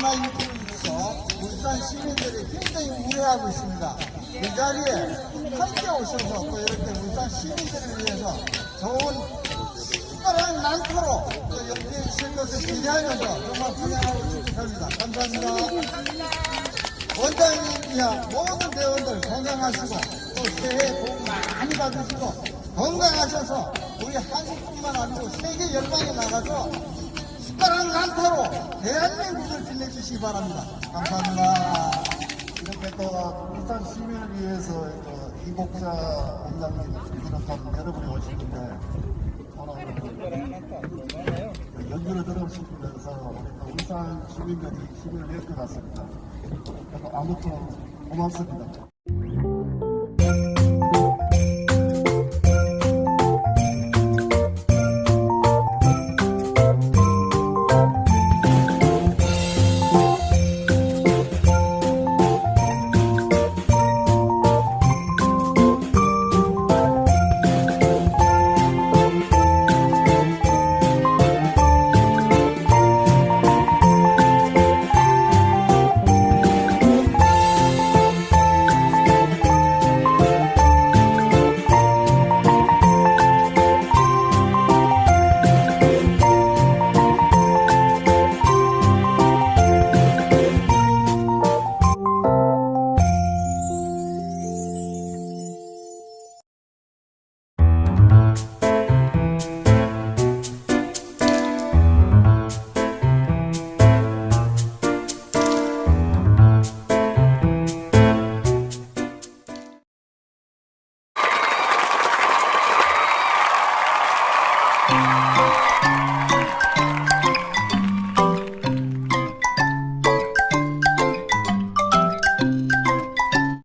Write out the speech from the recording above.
코로나 19로 울산 시민들이 굉장히 우려하고 있습니다. 이 자리에 함께 오셔서 또 이렇게 울산 시민들을 위해서 좋은 특별한 난타로 또 연기해 주실 것을 기대하면서 정말 환영하고 축복합니다. 감사합니다. 원장님 이하 모든 대원들 건강하시고 또 새해 복 많이 받으시고 건강하셔서 우리 한국뿐만 아니고 세계 열방에 나가서 특별한 난타로 대한민국을 빛내 주시기 바랍니다. 감사합니다. 이렇게 또 울산 시민을 위해서 또 이복자 원장님 비롯한 여러분이 오시는데 오늘 연주를 들으시면서 우리 또 울산 시민들이 힘을 낼것 같습니다. 아무튼 고맙습니다.